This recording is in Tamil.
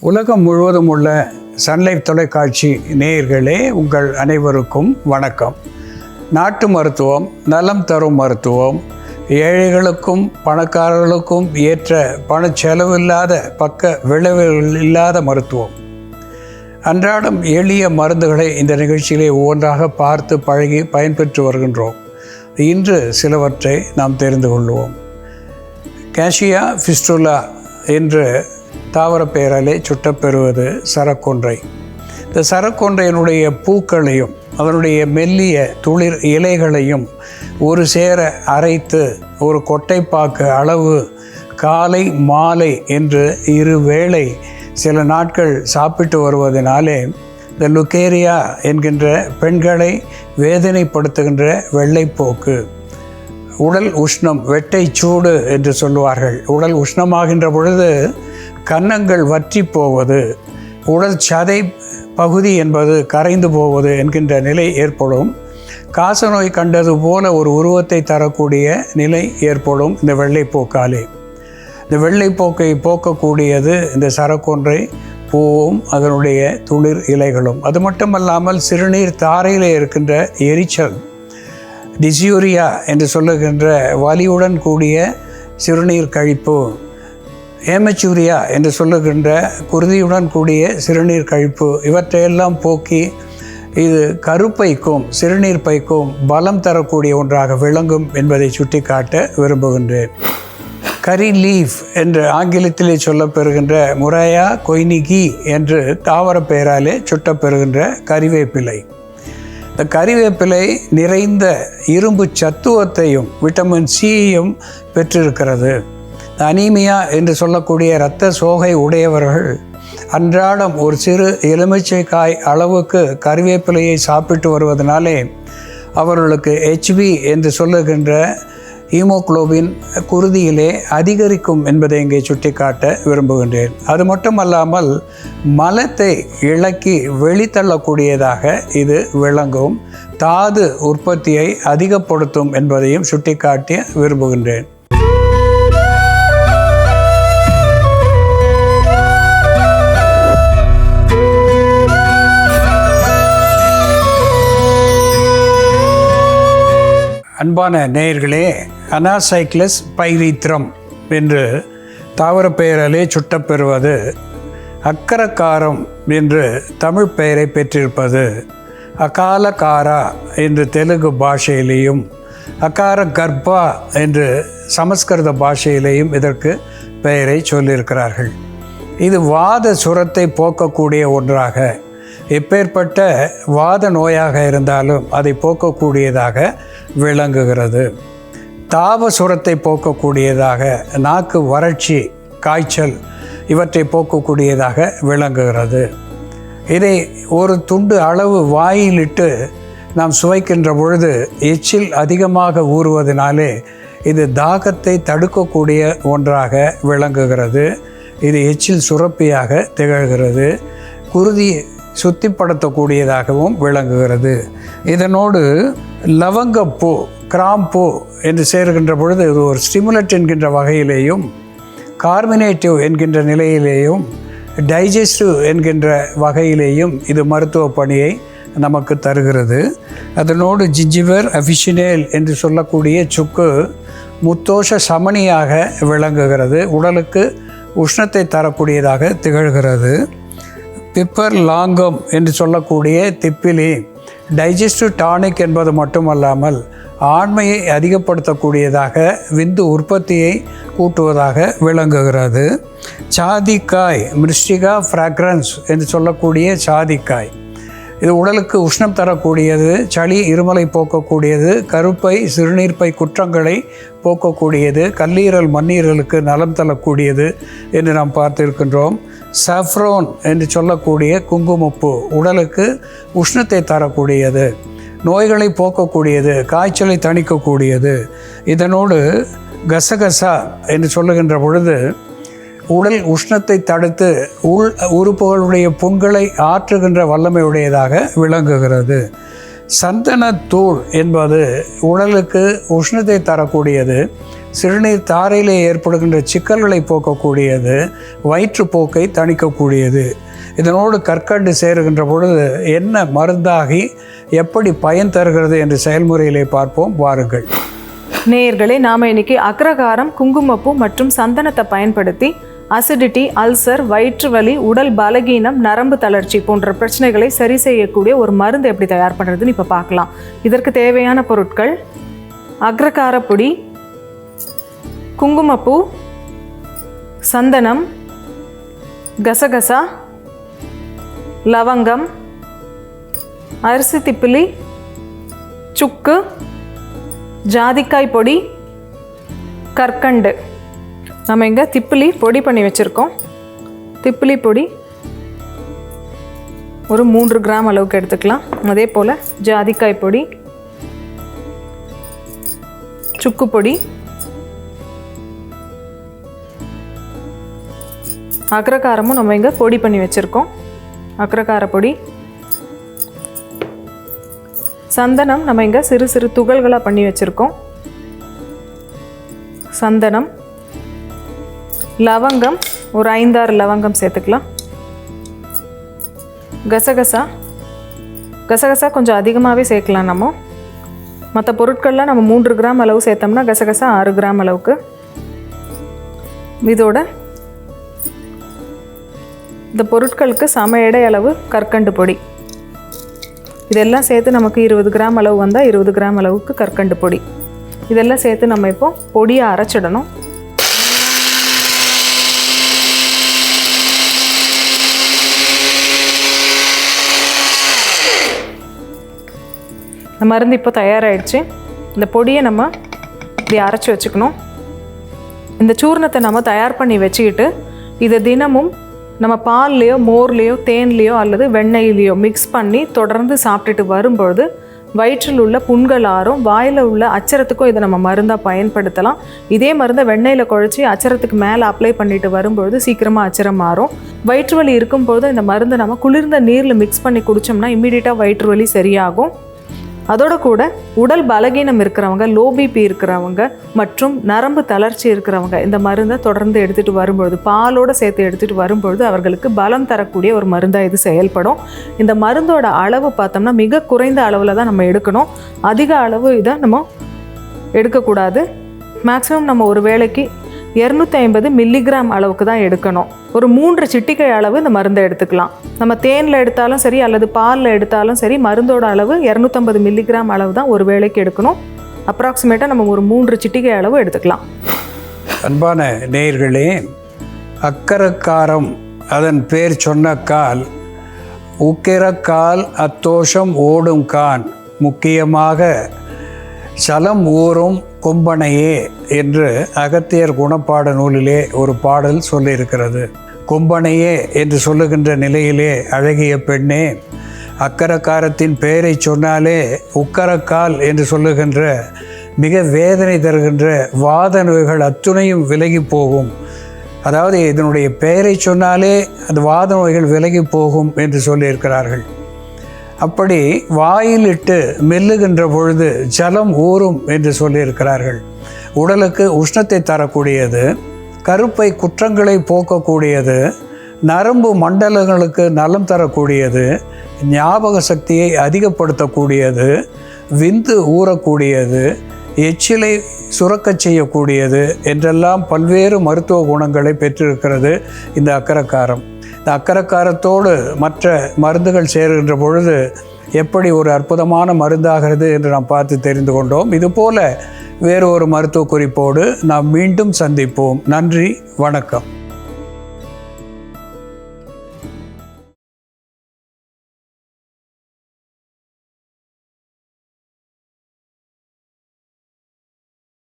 உலகம் முழுவதும் உள்ள சன்லைஃப் தொலைக்காட்சி நேயர்களே உங்கள் அனைவருக்கும் வணக்கம். நாட்டு மருத்துவம் நலம் தரும் மருத்துவம் ஏழைகளுக்கும் பணக்காரர்களுக்கும் ஏற்ற பணச்செலவில்லாத பக்க விளைவுகள் இல்லாத மருத்துவம். அன்றாடம் எளிய மருந்துகளை இந்த நிகழ்ச்சியிலே ஒவ்வொன்றாக பார்த்து பழகி பயன்பெற்று வருகின்றோம். இன்று சிலவற்றை நாம் தெரிந்து கொள்வோம். கேஷியா ஃபிஸ்டுலா என்று தாவர பெயராலே சுட்டப்பெறுவது சரக்கொன்றை. இந்த சரக்கொன்றையினுடைய பூக்களையும் அதனுடைய மெல்லிய துளிர் இலைகளையும் ஒரு சேர அரைத்து ஒரு கொட்டைப்பாக்கு அளவு காலை மாலை என்று இரு வேளை சில நாட்கள் சாப்பிட்டு வருவதனாலே இந்த லுக்கேரியா என்கின்ற பெண்களை வேதனைப்படுத்துகின்ற வெள்ளைப்போக்கு. உடல் உஷ்ணம் வெட்டை சூடு என்று சொல்லுவார்கள். உடல் உஷ்ணமாகின்ற பொழுது கன்னங்கள் வற்றி போவது உடல் சதை பகுதி என்பது கரைந்து போவது என்கின்ற நிலை ஏற்படும். காசநோய் கண்டது போல ஒரு உருவத்தை தரக்கூடிய நிலை ஏற்படும் இந்த வெள்ளைப்போக்காலே. இந்த வெள்ளைப்போக்கை போக்கக்கூடியது இந்த சரக்கொன்றை பூவும் அதனுடைய துளிர் இலைகளும். அது மட்டுமல்லாமல் சிறுநீர் தாரையில் இருக்கின்ற எரிச்சல் டிசியூரியா என்று சொல்லுகின்ற வலியுடன் கூடிய சிறுநீர் கழிப்பு ஏமச்சூரியா என்று சொல்லுகின்ற குருதியுடன் கூடிய சிறுநீர் கழிப்பு இவற்றையெல்லாம் போக்கி இது கருப்பைக்கும் சிறுநீர் பைக்கும் பலம் தரக்கூடிய ஒன்றாக விளங்கும் என்பதை சுட்டிக்காட்ட விரும்புகின்றேன். கரி லீஃப் என்று ஆங்கிலத்திலே சொல்லப்பெறுகின்ற முறையா கொய்னிகி என்று தாவர பெயராலே சுட்டப்பெறுகின்ற கறிவேப்பிலை. இந்த கறிவேப்பிலை நிறைந்த இரும்பு சத்துவத்தையும் விட்டமின் சியையும் பெற்றிருக்கிறது. அனீமியா என்று சொல்லக்கூடிய இரத்த சோகை உடையவர்கள் அன்றாடம் ஒரு சிறு எலுமிச்சை காய் அளவுக்கு கறிவேப்பிலையை சாப்பிட்டு வருவதனாலே அவர்களுக்கு ஹெச்பி என்று சொல்லுகின்ற ஹீமோக்ளோபின் குருதியிலே அதிகரிக்கும் என்பதை இங்கே சுட்டிக்காட்ட விரும்புகின்றேன். அது மட்டுமல்லாமல் மலத்தை இழக்கி வெளித்தள்ளக்கூடியதாக இது விளங்கும். தாது உற்பத்தியை அதிகப்படுத்தும் என்பதையும் சுட்டிக்காட்ட விரும்புகின்றேன். அன்பான நேயர்களே அனாசைக்ளஸ் பைரித்ரம் என்று தாவர பெயராலே சுட்டப்பெறுவது அக்கரக்காரம் என்று தமிழ் பெயரை பெற்றிருப்பது அகாலகாரா என்று தெலுங்கு பாஷையிலேயும் அகார கர்ப்பா என்று சமஸ்கிருத பாஷையிலேயும் இதற்கு பெயரை சொல்லியிருக்கிறார்கள். இது வாத சுரத்தை போக்கக்கூடிய ஒன்றாக எப்பேற்பட்ட வாத நோயாக இருந்தாலும் அதை போக்கக்கூடியதாக விளங்குகிறது. தாவசுரத்தை போக்கக்கூடியதாக நாக்கு வறட்சி காய்ச்சல் இவற்றை போக்கக்கூடியதாக விளங்குகிறது. இதை ஒரு துண்டு அளவு வாயிலிட்டு நாம் சுவைக்கின்ற பொழுது எச்சில் அதிகமாக ஊறுவதனாலே இது தாகத்தை தடுக்கக்கூடிய ஒன்றாக விளங்குகிறது. இது எச்சில் சுரப்பியாக திகழ்கிறது. குருதி சுத்திப்படுத்தக்கூடியதாகவும் விளங்குகிறது. இதனோடு லவங்கப்பூ கிராம்பூ என்று சேர்கின்ற பொழுது இது ஒரு ஸ்டிமுலட் என்கின்ற வகையிலேயும் கார்மினேட்டிவ் என்கின்ற நிலையிலேயும் டைஜஸ்டிவ் என்கின்ற வகையிலேயும் இது மருத்துவ பணியை நமக்கு தருகிறது. அதனோடு ஜிஞ்சிவர் அஃபிஷினேல் என்று சொல்லக்கூடிய சுக்கு முத்தோஷ சமனியாக விளங்குகிறது. உடலுக்கு உஷ்ணத்தை தரக்கூடியதாக திகழ்கிறது. பிப்பர் லாங்கம் என்று சொல்லக்கூடிய திப்பிலி டைஜஸ்டிவ் டானிக் என்பது மட்டுமல்லாமல் ஆண்மையை அதிகப்படுத்தக்கூடியதாக விந்து உற்பத்தியை கூட்டுவதாக விளங்குகிறது. சாதிக்காய் மிருஷ்டிகா ஃப்ராக்ரன்ஸ் என்று சொல்லக்கூடிய சாதிக்காய். இது உடலுக்கு உஷ்ணம் தரக்கூடியது சளி இருமலை போக்கக்கூடியது கருப்பை சிறுநீர்ப்பை குற்றங்களை போக்கக்கூடியது கல்லீரல் மண்ணீரலுக்கு நலம் தரக்கூடியது என்று நாம் பார்த்திருக்கின்றோம். சஃப்ரோன் என்று சொல்லக்கூடிய குங்குமப்பூ உடலுக்கு உஷ்ணத்தை தரக்கூடியது நோய்களை போக்கக்கூடியது காய்ச்சலை தணிக்கக்கூடியது. இதனோடு கசகசா என்று சொல்லுகின்ற பொழுது உடல் உஷ்ணத்தை தடுத்து உள் உறுப்புகளுடைய புண்களை ஆற்றுகின்ற வல்லமையுடையதாக விளங்குகிறது. சந்தனத்தூள் என்பது உடலுக்கு உஷ்ணத்தை தரக்கூடியது சிறுநீர் தாரையிலே ஏற்படுகின்ற சிக்கல்களை போக்கக்கூடியது வயிற்றுப்போக்கை தணிக்கக்கூடியது. இதனோடு கற்கண்டு சேருகின்ற பொழுது என்ன மருந்தாகி எப்படி பயன் தருகிறது என்று செயல்முறையிலே பார்ப்போம். வாருங்கள். நேயர்களே நாம் இன்னைக்கு அக்ரகாரம் குங்குமப்பூ மற்றும் சந்தனத்தை பயன்படுத்தி அசிடிட்டி அல்சர் வயிற்று வலி உடல் பலகீனம் நரம்பு தளர்ச்சி போன்ற பிரச்சனைகளை சரி செய்யக்கூடிய ஒரு மருந்து எப்படி தயார் பண்ணுறதுன்னு இப்போ பார்க்கலாம். இதற்கு தேவையான பொருட்கள் அக்ரகாரப்பொடி குங்குமப்பூ சந்தனம் கசகசா லவங்கம் அரிசி திப்பிலி சுக்கு ஜாதிக்காய் பொடி கற்கண்டு. நம்ம இங்கே திப்பிலி பொடி பண்ணி வச்சுருக்கோம். திப்பிலி பொடி ஒரு மூன்று கிராம் அளவுக்கு எடுத்துக்கலாம். அதே போல் ஜாதிக்காய் பொடி சுக்கு பொடி அக்ரகாரமும் நம்ம இங்கே பொடி பண்ணி வச்சுருக்கோம். அக்ரகார பொடி சந்தனம் நம்ம இங்கே சிறு சிறு துகள்களாக பண்ணி வச்சுருக்கோம். சந்தனம் லவங்கம் ஒரு ஐந்தாறு லவங்கம் சேர்த்துக்கலாம். கசகசா. கசகசா கொஞ்சம் அதிகமாகவே சேர்க்கலாம் நம்ம. மற்ற பொருட்கள்லாம் நம்ம மூன்று கிராம் அளவு சேர்த்தோம்னா கசகசா ஆறு கிராம் அளவுக்கு. இதோட இந்த பொருட்களுக்கு சம எடை அளவு கற்கண்டு பொடி. இதெல்லாம் சேர்த்து நமக்கு இருபது கிராம் அளவு வந்தால் இருபது கிராம் அளவுக்கு கற்கண்டு பொடி. இதெல்லாம் சேர்த்து நம்ம இப்போ பொடியை அரைச்சிடணும். இந்த மருந்து இப்போ தயாராகிடுச்சு இந்த பொடியை நம்ம இப்படி அரைச்சி வச்சுக்கணும். இந்த சூர்ணத்தை நம்ம தயார் பண்ணி வச்சுக்கிட்டு இதை தினமும் நம்ம பால்லையோ மோர்லேயோ தேன்லேயோ அல்லது வெண்ணெயிலையோ மிக்ஸ் பண்ணி தொடர்ந்து சாப்பிட்டுட்டு வரும்பொழுது வயிற்றில் உள்ள புண்கள் ஆறும் வாயில் உள்ள அச்சரத்துக்கும் இதை நம்ம மருந்தாக பயன்படுத்தலாம். இதே மருந்தை வெண்ணெயில் குழச்சி அச்சரத்துக்கு மேலே அப்ளை பண்ணிட்டு வரும்பொழுது சீக்கிரமாக அச்சரம் மாறும். வயிற்று வலி இருக்கும்பொழுது இந்த மருந்தை நம்ம குளிர்ந்த நீரில் மிக்ஸ் பண்ணி குடித்தோம்னா இம்மீடியட்டாக வயிற்று வலி சரியாகும். அதோட கூட உடல் பலகீனம் இருக்கிறவங்க லோ பிபி இருக்கிறவங்க மற்றும் நரம்பு தளர்ச்சி இருக்கிறவங்க இந்த மருந்தை தொடர்ந்து எடுத்துகிட்டு வரும்பொழுது பாலோட சேர்த்து எடுத்துகிட்டு வரும்பொழுது அவர்களுக்கு பலம் தரக்கூடிய ஒரு மருந்தாக இது செயல்படும். இந்த மருந்தோட அளவு பார்த்தோம்னா மிக குறைந்த அளவில் தான் நம்ம எடுக்கணும். அதிக அளவு இதை நம்ம எடுக்கக்கூடாது. மேக்ஸிமம் நம்ம ஒரு வேளைக்கு இரநூத்தி ஐம்பது மில்லிகிராம் அளவுக்கு தான் எடுக்கணும். ஒரு மூன்று சிட்டிகை அளவு இந்த மருந்தை எடுத்துக்கலாம். நம்ம தேனில் எடுத்தாலும் சரி அல்லது பாலில் எடுத்தாலும் சரி மருந்தோட அளவு இரநூத்தம்பது மில்லிகிராம் அளவு தான் ஒரு வேளைக்கு எடுக்கணும். அப்ராக்சிமேட்டாக நம்ம ஒரு மூன்று சிட்டிகை அளவு எடுத்துக்கலாம். அன்பான நேயர்களே அக்கரக்காரம் அதன் பேர் சொன்ன கால் உக்கிரக்கால் அத்தோஷம் ஓடும் கான். முக்கியமாக சலம் ஊறும் கொம்பனையே என்று அகத்தியர் குணப்பாட நூலிலே ஒரு பாடல் சொல்லியிருக்கிறது. கொம்பனையே என்று சொல்லுகின்ற நிலையிலே அழகிய பெண்ணே அக்கரக்காரத்தின் பெயரை சொன்னாலே உக்கரக்கால் என்று சொல்லுகின்ற மிக வேதனை தருகின்ற வாத நோய்கள் அத்துணையும் விலகி போகும். அதாவது இதனுடைய பெயரை சொன்னாலே அந்த வாத நோய்கள் விலகி போகும் என்று சொல்லியிருக்கிறார்கள். அப்படி வாயிலிட்டு மெல்லுகின்ற பொழுது ஜலம் ஊறும் என்று சொல்லியிருக்கிறார்கள். உடலுக்கு உஷ்ணத்தை தரக்கூடியது கருப்பை குற்றங்களை போக்கக்கூடியது நரம்பு மண்டலங்களுக்கு நலம் தரக்கூடியது ஞாபக சக்தியை அதிகப்படுத்தக்கூடியது விந்து ஊறக்கூடியது எச்சிலை சுரக்கச் செய்யக்கூடியது என்றெல்லாம் பல்வேறு மருத்துவ குணங்களை பெற்றிருக்கிறது இந்த அக்கரக்காரம். அக்கரக்காரத்தோடு மற்ற மருந்துகள் சேருகின்ற பொழுது எப்படி ஒரு அற்புதமான மருந்தாகிறது என்று நாம் பார்த்து தெரிந்து கொண்டோம். இதுபோல வேறு ஒரு மருத்துவ குறிப்போடு நாம் மீண்டும் சந்திப்போம். நன்றி வணக்கம்.